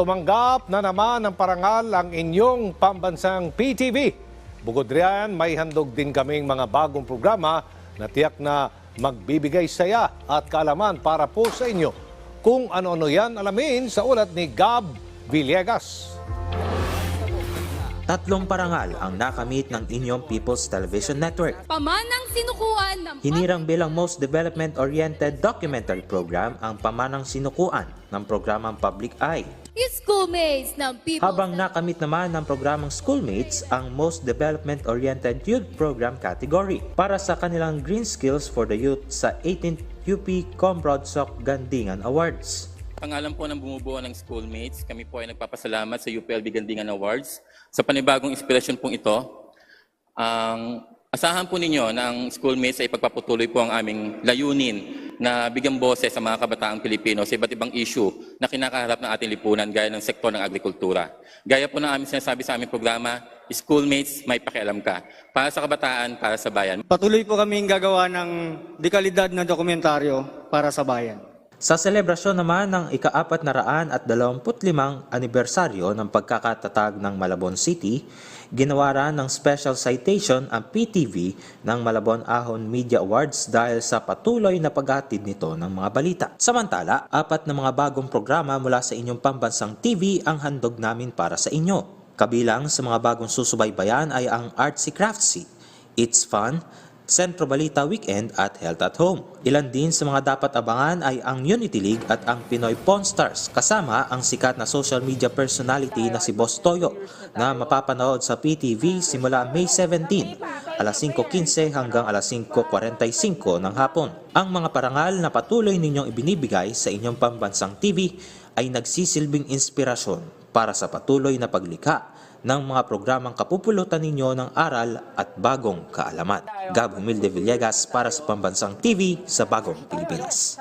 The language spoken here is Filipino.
tumanggap na naman ng parangal ang inyong pambansang PTV. Bukod riyan, may handog din kaming mga bagong programa na tiyak na magbibigay saya at kaalaman para po sa inyo. Kung ano-ano yan, alamin sa ulat ni Gab Villegas. Tatlong parangal ang nakamit ng inyong People's Television Network. Pamanang sinukuan ng Hinirang bilang most development-oriented documentary program ang pamanang sinukuan ng programang Public Eye. schoolmates ng People's Habang nakamit naman ng programang Schoolmates ang most development-oriented youth program category para sa kanilang Green Skills for the Youth sa 18th UP Combrodsok Gandingan Awards. Pangalan po ng bumubuo ng schoolmates, kami po ay nagpapasalamat sa UPLB Gandingan Awards sa panibagong inspirasyon pong ito. Ang asahan po ninyo ang schoolmates ay pagpapatuloy po ang aming layunin na bigyan boses sa mga kabataang Pilipino sa iba't ibang issue na kinakaharap ng ating lipunan gaya ng sektor ng agrikultura. Gaya po ng aming sinasabi sa aming programa, Schoolmates, may pakialam ka. Para sa kabataan, para sa bayan. Patuloy po kaming gagawa ng dekalidad na dokumentaryo para sa bayan. Sa selebrasyon naman ng ika-apat na raan at dalawamput limang anibersaryo ng pagkakatatag ng Malabon City, ginawaran ng special citation ang PTV ng Malabon Ahon Media Awards dahil sa patuloy na paghatid nito ng mga balita. Samantala, apat na mga bagong programa mula sa inyong pambansang TV ang handog namin para sa inyo. Kabilang sa mga bagong susubaybayan ay ang Artsy Craftsy, It's Fun, Centro Balita Weekend at Health at Home. Ilan din sa mga dapat abangan ay ang Unity League at ang Pinoy Pawn Stars kasama ang sikat na social media personality na si Boss Toyo na mapapanood sa PTV simula May 17, alas 5.15 hanggang alas 5.45 ng hapon. Ang mga parangal na patuloy ninyong ibinibigay sa inyong pambansang TV ay nagsisilbing inspirasyon para sa patuloy na paglikha ng mga programang kapupulutan ninyo ng aral at bagong kaalaman. Gab Humilde Villegas para sa Pambansang TV sa Bagong Pilipinas.